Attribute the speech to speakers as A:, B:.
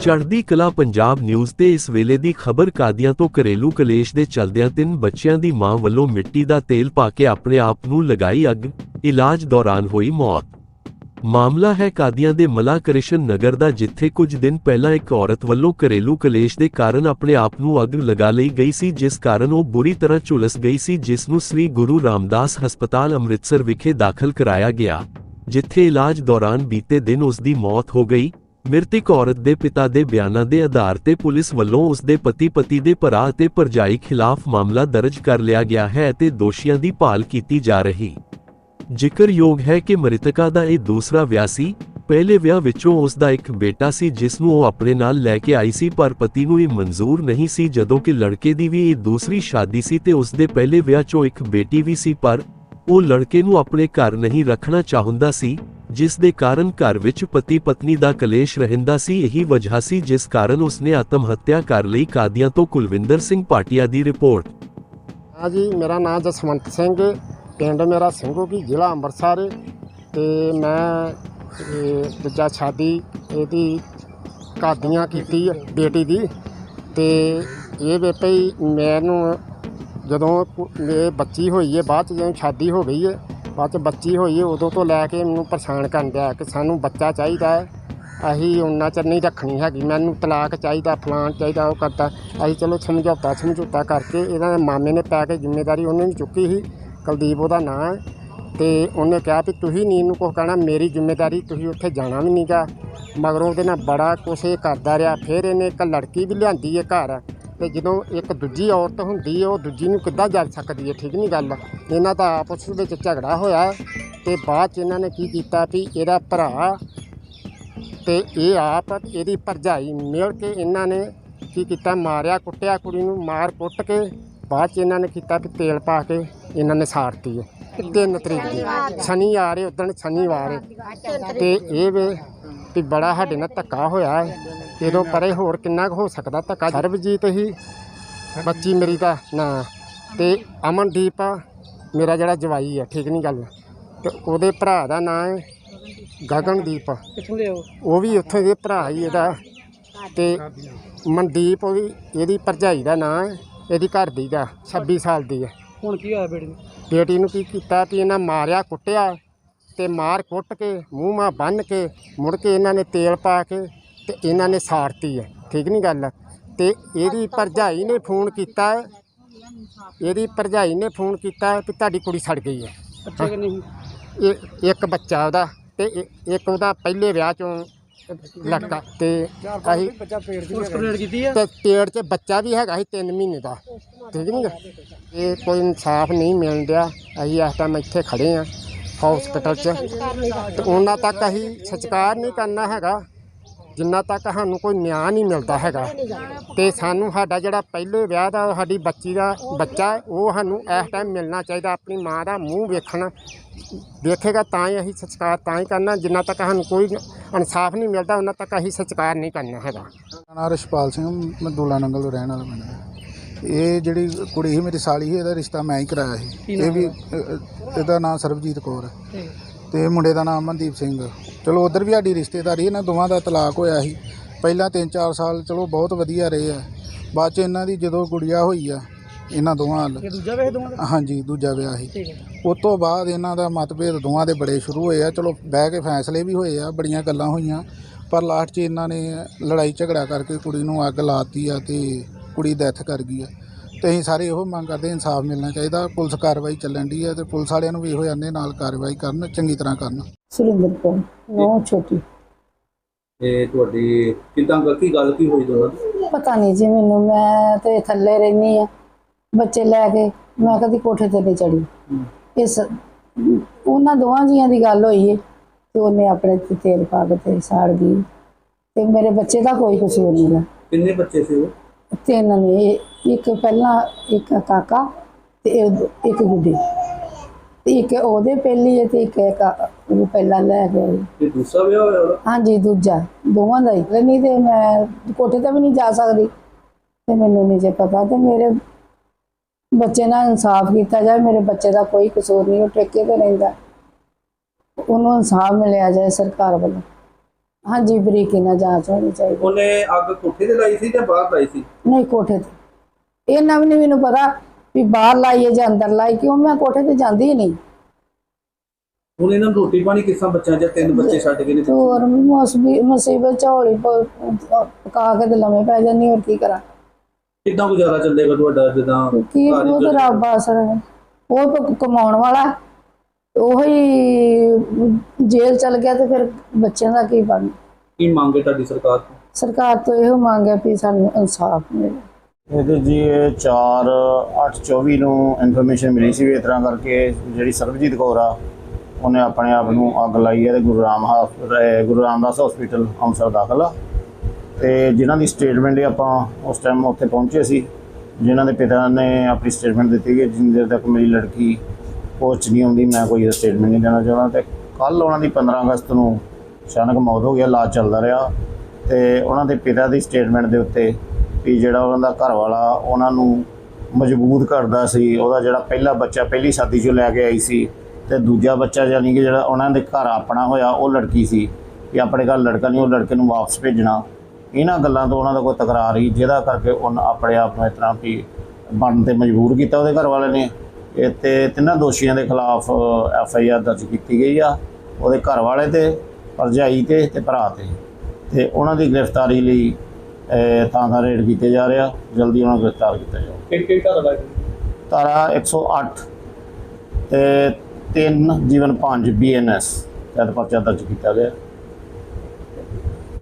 A: ਚੜ੍ਹਦੀ ਕਲਾ ਪੰਜਾਬ ਨਿਊਜ਼ ਤੇ ਇਸ ਵੇਲੇ ਦੀ ਖਬਰ ਕਾਦੀਆਂ ਤੋਂ ਘਰੇਲੂ ਕਲੇਸ਼ ਦੇ ਚਲਦਿਆਂ ਤਿੰਨ ਬੱਚਿਆਂ ਦੀ ਮਾਂ ਵੱਲੋਂ ਮਿੱਟੀ ਦਾ ਤੇਲ ਪਾ ਕੇ ਆਪਣੇ ਆਪ ਨੂੰ ਲਗਾਈ ਅੱਗ, ਇਲਾਜ ਦੌਰਾਨ ਹੋਈ ਮੌਤ। ਮਾਮਲਾ ਹੈ ਕਾਦੀਆਂ ਦੇ ਮਲਾ ਕ੍ਰਿਸ਼ਨ ਨਗਰ ਦਾ ਜਿੱਥੇ ਕੁਝ ਦਿਨ ਪਹਿਲਾਂ ਇੱਕ ਔਰਤ ਵੱਲੋਂ ਘਰੇਲੂ ਕਲੇਸ਼ ਦੇ ਕਾਰਨ ਆਪਣੇ ਆਪ ਨੂੰ ਅੱਗ ਲਗਾ ਲਈ ਗਈ ਸੀ, ਜਿਸ ਕਾਰਨ ਉਹ ਬੁਰੀ ਤਰ੍ਹਾਂ ਝੁਲਸ ਗਈ ਸੀ, ਜਿਸ ਨੂੰ ਸ੍ਰੀ ਗੁਰੂ ਰਾਮਦਾਸ ਹਸਪਤਾਲ ਅੰਮ੍ਰਿਤਸਰ ਵਿਖੇ ਦਾਖਲ ਕਰਾਇਆ ਗਿਆ, ਜਿੱਥੇ ਇਲਾਜ ਦੌਰਾਨ ਬੀਤੇ ਦਿਨ ਉਸ ਦੀ ਮੌਤ ਹੋ ਗਈ। ਮ੍ਰਿਤਕ ਔਰਤ ਦੇ ਪਿਤਾ ਦੇ ਬਿਆਨਾਂ ਦੇ ਆਧਾਰ ਤੇ ਪੁਲਿਸ ਵੱਲੋਂ ਉਸ ਦੇ ਪਤੀ ਪਤੀ ਦੇ ਭਰਾ ਅਤੇ ਭਰਜਾਈ ਖਿਲਾਫ ਮਾਮਲਾ ਦਰਜ ਕਰ ਲਿਆ ਗਿਆ ਹੈ ਅਤੇ ਦੋਸ਼ੀਆਂ ਦੀ ਭਾਲ ਕੀਤੀ ਜਾ ਰਹੀ। ਜ਼ਿਕਰਯੋਗ ਹੈ ਕਿ ਮ੍ਰਿਤਕਾ ਦਾ ਇਹ ਦੂਸਰਾ ਵਿਆਹ ਸੀ। ਪਹਿਲੇ ਵਿਆਹ ਵਿੱਚੋਂ ਉਸ ਦਾ ਇੱਕ ਬੇਟਾ ਸੀ ਜਿਸ ਨੂੰ ਉਹ ਆਪਣੇ ਨਾਲ ਲੈ ਕੇ ਆਈ ਸੀ ਪਰ ਪਤੀ ਨੂੰ ਇਹ ਮਨਜ਼ੂਰ ਨਹੀਂ ਸੀ ਜਦੋਂ ਕਿ ਲੜਕੇ ਦੀ ਵੀ ਇਹ ਦੂਸਰੀ ਸ਼ਾਦੀ ਸੀ ਤੇ ਉਸ ਦੇ ਪਹਿਲੇ ਵਿਆਹ 'ਚੋਂ ਇੱਕ ਬੇਟੀ ਵੀ ਸੀ ਪਰ ਉਹ ਲੜਕੇ ਨੂੰ ਆਪਣੇ ਘਰ ਨਹੀਂ ਰੱਖਣਾ ਚਾਹੁੰਦਾ ਸੀ। ਜਿਸ ਦੇ ਕਾਰਨ ਘਰ ਵਿੱਚ ਪਤੀ ਪਤਨੀ ਦਾ ਕਲੇਸ਼ ਰਹਿੰਦਾ ਸੀ, ਇਹੀ ਵਜ੍ਹਾ ਸੀ ਜਿਸ ਕਾਰਨ ਉਸਨੇ ਆਤਮ ਹੱਤਿਆ ਕਰ ਲਈ। ਕਾਦੀਆਂ ਤੋਂ ਕੁਲਵਿੰਦਰ ਸਿੰਘ ਪਾਟਿਆ ਦੀ ਰਿਪੋਰਟ।
B: ਹਾਂ ਜੀ, ਮੇਰਾ ਨਾਮ ਜਸਵੰਤ ਸਿੰਘ, ਪਿੰਡ ਮੇਰਾ ਸਿੰਘੋ ਕੀ ਜ਼ਿਲ੍ਹਾ ਅੰਮ੍ਰਿਤਸਰ ਤੇ ਮੈਂ ਇਹ ਦੂਜਾ ਸ਼ਾਦੀ ਇਹਦੀ ਕਾਦੀਆਂ ਕੀਤੀ ਬੇਟੀ ਦੀ ਤੇ ਇਹ ਬੇਟੇ ਹੀ ਮੈਨੂੰ ਜਦੋਂ ਇਹ ਬੱਚੀ ਹੋਈ ਹੈ, ਬਾਅਦ ਚ ਜਦੋਂ ਸ਼ਾਦੀ ਹੋ ਗਈ ਹੈ ਬਾਅਦ ਚ ਬੱਚੀ ਹੋਈ, ਉਦੋਂ ਤੋਂ ਲੈ ਕੇ ਮੈਨੂੰ ਪਰੇਸ਼ਾਨ ਕਰਨ ਦਿਆ ਕਿ ਸਾਨੂੰ ਬੱਚਾ ਚਾਹੀਦਾ ਹੈ। ਅਸੀਂ ਉਹਨਾਂ ਚਿਰ ਨਹੀਂ ਰੱਖਣੀ ਹੈਗੀ, ਮੈਨੂੰ ਤਲਾਕ ਚਾਹੀਦਾ, ਫਲਾਣ ਚਾਹੀਦਾ, ਉਹ ਕਰਦਾ। ਅਸੀਂ ਚਲੋ ਸਮਝੌਤਾ ਸਮਝੌਤਾ ਕਰਕੇ ਇਹਨਾਂ ਦੇ ਮਾਮੇ ਨੇ ਪੈ ਕੇ ਜ਼ਿੰਮੇਵਾਰੀ ਉਹਨੇ ਵੀ ਚੁੱਕੀ ਸੀ, ਕੁਲਦੀਪ ਉਹਦਾ ਨਾਂ ਹੈ। ਤੇ ਉਹਨੇ ਕਿਹਾ ਵੀ ਤੁਸੀਂ ਨਹੀਂ ਇਹਨੂੰ ਕੁਛ ਕਹਿਣਾ, ਮੇਰੀ ਜ਼ਿੰਮੇਵਾਰੀ ਤੁਸੀਂ ਉੱਥੇ ਜਾਣਾ ਵੀ ਨਹੀਂਗਾ ਮਗਰੋਂ ਉਹਦੇ ਨਾਲ ਬੜਾ ਕੁਛ ਇਹ ਕਰਦਾ ਰਿਹਾ, ਫਿਰ ਇਹਨੇ ਇੱਕ ਲੜਕੀ ਵੀ ਲਿਆਂਦੀ ਹੈ ਘਰ। ਤੇ ਜਦੋਂ ਇੱਕ ਦੂਜੀ ਔਰਤ ਹੁੰਦੀ ਹੈ ਉਹ ਦੂਜੀ ਨੂੰ ਕਿੱਦਾਂ ਜਲ ਸਕਦੀ ਹੈ ਠੀਕ ਨਹੀਂ ਗੱਲ। ਇਹਨਾਂ ਦਾ ਆਪਸ ਵਿੱਚ ਝਗੜਾ ਹੋਇਆ ਤੇ ਬਾਅਦ ਚ ਇਹਨਾਂ ਨੇ ਕੀ ਕੀਤਾ ਵੀ ਇਹਦਾ ਭਰਾ ਤੇ ਇਹ ਆਪ ਇਹਦੀ ਭਰਜਾਈ ਮਿਲ ਕੇ ਇਹਨਾਂ ਨੇ ਕੀ ਕੀਤਾ? ਮਾਰਿਆ ਕੁੱਟਿਆ ਕੁੜੀ ਨੂੰ ਮਾਰ ਕੁੱਟ ਕੇ ਬਾਅਦ ਚ ਇਹਨਾਂ ਨੇ ਕੀਤਾ ਵੀ ਤੇਲ ਪਾ ਕੇ ਇਹਨਾਂ ਨੇ ਸਾੜਤੀ ਹੈ ਤਿੰਨ ਤਰੀਕ ਦੀ। ਸ਼ਨੀ ਆ ਰਹੇ ਉਦੋਂ ਸ਼ਨੀਵਾਰ ਹੈ। ਤੇ ਇਹ ਵੇ ਵੀ ਬੜਾ ਸਾਡੇ ਨਾਲ ਧੱਕਾ ਹੋਇਆ ਹੈ। ਇਹਦੋਂ ਪਰੇ ਹੋਰ ਕਿੰਨਾ ਕੁ ਹੋ ਸਕਦਾ ਧੱਕਾ? ਸਰਬਜੀਤ ਹੀ ਬੱਚੀ ਮੇਰੀ ਦਾ ਨਾਂ ਤੇ ਅਮਨਦੀਪ ਆ, ਮੇਰਾ ਜਿਹੜਾ ਜਵਾਈ ਹੈ ਠੀਕ ਨਹੀਂ ਗੱਲ? ਤੇ ਉਹਦੇ ਭਰਾ ਦਾ ਨਾਂ ਹੈ ਗਗਨਦੀਪ।
C: ਕਿੱਥੋਂ ਦੇ ਹੋ
B: ਉਹ ਵੀ ਉੱਥੋਂ ਦੇ ਭਰਾ ਹੀ ਇਹਦਾ। ਤੇ ਮਨਦੀਪ ਉਹ ਵੀ ਇਹਦੀ ਭਰਜਾਈ ਦਾ ਨਾਂ ਹੈ ਇਹਦੀ ਘਰ ਦੀ ਦਾ 26 ਸਾਲ ਦੀ ਹੈ।
C: ਹੁਣ ਕੀ ਹੋਇਆ ਬੇੜੀ ਨੂੰ?
B: ਬੇਟੀ ਨੂੰ ਕੀ ਕੀਤਾ ਕਿ ਇਹਨਾਂ ਮਾਰਿਆ ਕੁੱਟਿਆ। ਤੇ ਮਾਰ ਕੁੱਟ ਕੇ ਮੂੰਹ ਮਾ ਬੰਨ ਕੇ ਮੁੜ ਕੇ ਇਹਨਾਂ ਨੇ ਤੇਲ ਪਾ ਕੇ ਤੇ ਇਹਨਾਂ ਨੇ ਸਾੜਤੀ ਹੈ। ਠੀਕ ਨਹੀਂ ਗੱਲ? ਤੇ ਇਹਦੀ ਭਰਜਾਈ ਨੇ ਫੋਨ ਕੀਤਾ ਹੈ। ਇਹਦੀ ਭਰਜਾਈ ਨੇ ਫੋਨ ਹੈ ਕਿ ਤੁਹਾਡੀ ਕੁੜੀ ਸੜ ਗਈ ਹੈ।
C: ਬੱਚੇ ਕਿ ਨਹੀਂ
B: ਇਹ ਇੱਕ ਬੱਚਾ ਉਹਦਾ ਤੇ ਇ- ਇੱਕ ਉਹਦਾ ਪਹਿਲੇ ਵਿਆਹ ਚੋਂ ਲੜਕਾ ਤੇ ਅਸੀਂ
C: ਬੱਚਾ ਪੇੜ ਦੀ ਕੰਪਲੇਂਟ ਕੀਤੀ
B: ਤੇ 'ਚ ਬੱਚਾ ਵੀ ਹੈਗਾ ਸੀ 3 ਮਹੀਨੇ ਦਾ। ਠੀਕ ਨਹੀਂ ਗਾ? ਇਹ ਕੋਈ ਇਨਸਾਫ ਨਹੀਂ ਮਿਲ ਰਿਹਾ ਅਸੀਂ ਇਸ ਟਾਈਮ ਇੱਥੇ ਖੜੇ ਆ ਹਸਪੀਟਲ 'ਚ। ਤੇ ਉਹਨਾਂ ਤੱਕ ਅਸੀਂ ਸਚਕਾਰ ਨਹੀਂ ਕਰਨਾ ਹੈਗਾ। ਜਿੰਨਾ ਤੱਕ ਸਾਨੂੰ ਕੋਈ ਨਿਆਂ ਨਹੀਂ ਮਿਲਦਾ ਹੈਗਾ। ਤੇ ਸਾਨੂੰ ਸਾਡਾ ਜਿਹੜਾ ਪਹਿਲੇ ਵਿਆਹ ਦਾ ਸਾਡੀ ਬੱਚੀ ਦਾ ਬੱਚਾ ਉਹ ਸਾਨੂੰ ਇਸ ਟਾਈਮ ਮਿਲਣਾ ਚਾਹੀਦਾ। ਆਪਣੀ ਮਾਂ ਦਾ ਮੂੰਹ ਵੇਖਣਾ। ਦੇਖੇਗਾ ਤਾਂ ਹੀ ਅਸੀਂ ਸਚਕਾਰ ਤਾਂ ਹੀ ਕਰਨਾ। ਜਿੰਨਾ ਤੱਕ ਸਾਨੂੰ ਕੋਈ ਇਨਸਾਫ ਨਹੀਂ ਮਿਲਦਾ, ਉਹਨਾਂ ਤੱਕ ਅਸੀਂ ਸਚਕਾਰ ਨਹੀਂ ਕਰਨਾ ਹੈਗਾ।
D: ਮੇਰਾ ਨਾਂ ਰਛਪਾਲ ਸਿੰਘ, ਮੈਂ ਦੂਲਾ ਨੰਗਲ ਤੋਂ ਰਹਿਣ ਵਾਲਾ ਬੰਦਾ ਇਹ ਜਿਹੜੀ ਕੁੜੀ ਸੀ ਮੇਰੀ ਸਾਲੀ ਸੀ ਇਹਦਾ ਰਿਸ਼ਤਾ ਮੈਂ ਹੀ ਕਰਾਇਆ ਸੀ। ਇਹ ਵੀ ਅ, ਇਹਦਾ ਨਾਮ ਸਰਬਜੀਤ ਕੌਰ ਹੈ। ਤੇ? ਮੁੰਡੇ ਦਾ ਨਾਮ ਮਨਦੀਪ ਸਿੰਘ ਚਲੋ ਉਧਰ ਵੀ ਸਾਡੀ ਰਿਸ਼ਤੇਦਾਰੀ ਇਹਨਾਂ ਦੋਵਾਂ ਦਾ ਤਲਾਕ ਹੋਇਆ ਸੀ। ਪਹਿਲਾਂ 3-4 ਸਾਲ ਚਲੋ ਬਹੁਤ ਵਧੀਆ ਰਹੇ ਆ। ਬਾਅਦ ਚ ਇਹਨਾਂ ਦੀ ਜਦੋਂ ਗੁੜੀਆ ਹੋਈ ਆ ਇਹਨਾਂ ਦੋਵਾਂ ਨਾਲ।
C: ਇਹ ਦੂਜਾ ਵੇਖ ਦੋਵਾਂ ਦਾ?
D: ਹਾਂਜੀ ਦੂਜਾ ਵਿਆਹ ਸੀ।
C: ਠੀਕ ਹੈ।
D: ਉਸ ਤੋਂ ਬਾਅਦ ਇਹਨਾਂ ਦਾ ਮਤਭੇਦ ਦੋਵਾਂ ਦੇ ਬੜੇ ਸ਼ੁਰੂ ਹੋਏ ਆ। ਚਲੋ ਬਹਿ ਕੇ ਫੈਸਲੇ ਵੀ ਹੋਏ ਆ ਬੜੀਆਂ ਗੱਲਾਂ ਹੋਈਆਂ। ਪਰ ਲਾਸਟ 'ਚ ਇਹਨਾਂ ਨੇ ਲੜਾਈ ਝਗੜਾ ਕਰਕੇ ਕੁੜੀ ਨੂੰ ਅੱਗ ਲਾਤੀ ਆ ਤੇ ਕੁੜੀ ਡੈਥ ਕਰ ਗਈ ਆ ਤੇ ਅਸੀਂ ਸਾਰੇ ਇਹੋ ਮੰਗ ਕਰਦੇ ਇਨਸਾਫ ਮਿਲਣਾ ਚਾਹੀਦਾ ਪੁਲਿਸ ਕਾਰਵਾਈ ਚੱਲਣ ਦੀ ਆ ਤੇ ਪੁਲਿਸ ਵਾਲਿਆਂ ਨੂੰ ਵੀ ਇਹੋ ਜਾਂਦੇ ਨਾਲ ਕਾਰਵਾਈ ਕਰਨ ਚੰਗੀ ਤਰ੍ਹਾਂ ਕਰਨ।
E: ਸੁਰਿੰਦਰ ਕੌਰ ਨੌ ਛੋਟੀ।
F: ਤੇ ਤੁਹਾਡੀ ਕਿਦਾਂ ਕੀ ਗੱਲ ਕੀ ਹੋਈ ਦੋਨਾਂ ਦੀ?
E: ਪਤਾ ਨਹੀਂ ਜੀ ਮੈਨੂੰ ਮੈਂ ਤੇ ਥੱਲੇ ਰਹਿਨੀ ਆ ਬੱਚੇ ਲੈ ਕੇ ਮੈਂ ਕਦੀ ਕੋਠੇ ਤੇ ਨਹੀਂ ਚੜੀ ਇਸ ਉਹਨਾਂ ਦੋਵਾਂ ਜੀਆਂ ਦੀ ਗੱਲ ਹੋਈ ਹੈ ਤੇ ਉਹਨੇ ਆਪਣੇ ਤੇ ਤੇਲ ਪਾ ਕੇ ਤੇ ਸਾੜ ਗਈ ਤੇ ਮੇਰੇ ਬੱਚੇ ਦਾ ਕੋਈ ਕਸੂਰ ਨਹੀਂ ਗਾ।
F: ਕਿੰਨੇ ਬੱਚੇ ਸੀ ਉਹ?
E: ਤਿੰਨ ਨੇ ਇੱਕ ਪਹਿਲਾਂ ਇੱਕ ਕਾਕਾ ਤੇ ਇੱਕ- ਗੁੱਡੀ। ਤੇ ਇੱਕ ਉਹਦੇ ਪਹਿਲੀ ਹੈ ਤੇ ਇੱਕ ਉਹ ਪਹਿਲਾਂ ਲੈ ਗਏ
F: ਤੇ ਦੂਸਰਾ ਵਿਆਹ ਹੋਇਆ ਉਹਦਾ?
E: ਹਾਂਜੀ ਦੂਜਾ। ਦੋਵਾਂ ਦਾ ਹੀ। ਨਹੀਂ ਤੇ ਮੈਂ ਕੋਠੇ ਤੇ ਵੀ ਨਹੀਂ ਜਾ ਸਕਦੀ। ਤੇ ਮੈਨੂੰ ਨਹੀਂ ਜੇ ਪਤਾ ਤੇ ਮੇਰੇ ਬੱਚੇ ਨਾਲ ਇਨਸਾਫ ਕੀਤਾ ਜਾਏ ਮੇਰੇ ਬੱਚੇ ਦਾ ਕੋਈ ਕਸੂਰ ਨਹੀਂ ਉਹ ਠੇਕੇ ਤੇ ਰਹਿੰਦਾ। ਉਹਨੂੰ ਇਨਸਾਫ ਮਿਲਿਆ ਜਾਏ ਸਰਕਾਰ ਵੱਲੋਂ। ਹਾਂਜੀ ਬਰੀਕੀ ਨਾਲ ਜਾਂਚ ਹੋਣੀ ਚਾਹੀਦੀ।
F: ਉਹਨੇ ਅੱਗ ਕੋਠੇ ਤੇ ਲਾਈ ਸੀ ਜਾਂ ਬਾਹਰ ਲਾਈ ਸੀ?
E: ਨਹੀਂ ਕੋਠੇ ਤੇ। ਇਹ ਨਵ ਮੈਨੂੰ ਪਤਾ ਵੀ ਬਾਹਰ ਲਾਈਏ ਜਾਂ ਅੰਦਰ ਲਾਈ ਕਿਉਂ ਮੈਂ ਕੋਠੇ ਤੇ ਜਾਂਦੀ ਹੀ ਨਹੀਂ।
F: ਹੁਣ ਇਹਨਾਂ ਨੂੰ ਰੋਟੀ ਪਾਣੀ ਕਿਸਾਂ ਬੱਚਿਆਂ ਜਾਂ ਤਿੰਨ ਬੱਚੇ ਛੱਡ ਕੇ ਨੇ?
E: ਤੇ ਹੋਰ ਮੁਸਬੀ ਮੁਸੀਬਤ ਝੋਲੀ ਪਕਾ ਕੇ ਤੇ ਲੰਮੇ ਪੈ ਜਾਂਦੀ ਹੋਰ ਕੀ ਕਰਾਂ।
F: ਕਿੱਦਾਂ ਗੁਜ਼ਾਰਾ ਚੱਲੇਗਾ ਤੁਹਾਡਾ ਜਿੱਦਾਂ
E: ਕੀ ਉਹ ਤਾਂ? ਰੱਬ ਆਸਰਾ। ਉਹ ਤਾਂ ਕਮਾਉਣ ਵਾਲਾ। ਉਹ ਜੇਲ੍ਹ ਚਲ ਗਿਆ ਤੇ ਫਿਰ ਬੱਚਿਆਂ ਦਾ ਕੀ ਬਣ
F: ਕੀ ਮੰਗ ਹੈ ਤੁਹਾਡੀ ਸਰਕਾਰ ਤੋਂ?
E: ਸਰਕਾਰ ਤੋਂ ਇਹੋ ਮੰਗ ਹੈ ਵੀ ਸਾਨੂੰ ਇਨਸਾਫ ਮਿਲੇ।
G: ਇਹਦੇ ਜੀ ਇਹ 4 8 24 ਨੂੰ ਇਨਫੋਰਮੇਸ਼ਨ ਮਿਲੀ ਸੀ ਵੀ ਇਸ ਤਰ੍ਹਾਂ ਕਰਕੇ ਜਿਹੜੀ ਸਰਬਜੀਤ ਕੌਰ ਆ ਉਹਨੇ ਆਪਣੇ ਆਪ ਨੂੰ ਅੱਗ ਲਾਈ ਹੈ ਤੇ ਗੁਰੂ ਰਾਮ ਗੁਰੂ ਰਾਮਦਾਸ ਹਸਪੀਟਲ ਅੰਮ੍ਰਿਤਸਰ ਦਾਖਲ ਆ। ਤੇ ਜਿਨ੍ਹਾਂ ਦੀ ਸਟੇਟਮੈਂਟ ਆਪਾਂ ਉਸ ਟਾਈਮ ਉੱਥੇ ਪਹੁੰਚੇ ਸੀ ਜਿਨ੍ਹਾਂ ਦੇ ਪਿਤਾ ਨੇ ਆਪਣੀ ਸਟੇਟਮੈਂਟ ਦਿੱਤੀ ਕਿ ਜਿੰਨੀ ਦੇਰ ਤੱਕ ਮੇਰੀ ਲੜਕੀ ਪਹੁੰਚ ਨਹੀਂ ਆਉਂਦੀ, ਮੈਂ ਕੋਈ ਸਟੇਟਮੈਂਟ ਨਹੀਂ ਦੇਣਾ ਚਾਹੁੰਦਾ ਤੇ ਕੱਲ ਉਹਨਾਂ ਦੀ 15 ਅਗਸਤ ਨੂੰ ਅਚਾਨਕ ਮੌਤ ਹੋ ਗਿਆ, ਇਲਾਜ ਚੱਲਦਾ ਰਿਹਾ ਤੇ ਉਹਨਾਂ ਦੇ ਪਿਤਾ ਦੀ ਸਟੇਟਮੈਂਟ ਦੇ ਉੱਤੇ ਵੀ ਜਿਹੜਾ ਉਹਨਾਂ ਦਾ ਘਰ ਵਾਲਾ ਉਹਨਾਂ ਨੂੰ ਮਜਬੂਰ ਕਰਦਾ ਸੀ, ਉਹਦਾ ਜਿਹੜਾ ਪਹਿਲਾ ਬੱਚਾ, ਪਹਿਲੀ ਸ਼ਾਦੀ 'ਚੋਂ ਲੈ ਕੇ ਆਈ ਸੀ ਤੇ ਦੂਜਾ ਬੱਚਾ ਯਾਨੀ ਕਿ ਜਿਹੜਾ ਉਹਨਾਂ ਦੇ ਘਰ ਆਪਣਾ ਹੋਇਆ, ਉਹ ਲੜਕੀ ਸੀ ਕਿ ਆਪਣੇ ਘਰ ਲੜਕਾ ਨਹੀਂ, ਉਹ ਲੜਕੇ ਨੂੰ ਵਾਪਸ ਭੇਜਣਾ। ਇਹਨਾਂ ਗੱਲਾਂ ਤੋਂ ਉਹਨਾਂ ਦਾ ਕੋਈ ਤਕਰਾਰ ਹੀ, ਜਿਹਦਾ ਕਰਕੇ ਉਹਨਾਂ ਆਪਣੇ ਆਪ ਨੂੰ ਇਸ ਤਰ੍ਹਾਂ ਵੀ ਬਣਨ ਤੇ ਮਜਬੂਰ ਕੀਤਾ ਉਹਦੇ ਘਰ ਵਾਲੇ ਨੇ। ਤੇ ਤਿੰਨਾਂ ਦੋਸ਼ੀਆਂ ਦੇ ਖਿਲਾਫ ਐਫ ਆਈ ਆਰ ਦਰਜ ਕੀਤੀ ਗਈ ਆ। ਉਹਦੇ ਘਰ ਵਾਲੇ ਤੇ ਭਰਜਾਈ ਤੇ ਤੇ ਭਰਾ ਤੇ। ਤੇ ਉਹਨਾਂ ਦੀ ਗ੍ਰਿਫਤਾਰੀ ਲਈ ਥਾਂ ਥਾਂ ਰੇਡ ਕੀਤੇ ਜਾ ਰਿਹਾ ਜਲਦੀ ਉਹਨਾਂ ਨੂੰ ਗ੍ਰਿਫਤਾਰ ਕੀਤਾ ਜਾਊ।
F: ਕਿ ਕਿ ਘਰ ਦਾ
G: ਧਾਰਾ 108 ਤੇ 3 ਜੀਵਨ 5 ਬੀਐਨਐਸ ਤਹਿਤ ਪਰਚਾ ਦਰਜ ਕੀਤਾ ਗਿਆ।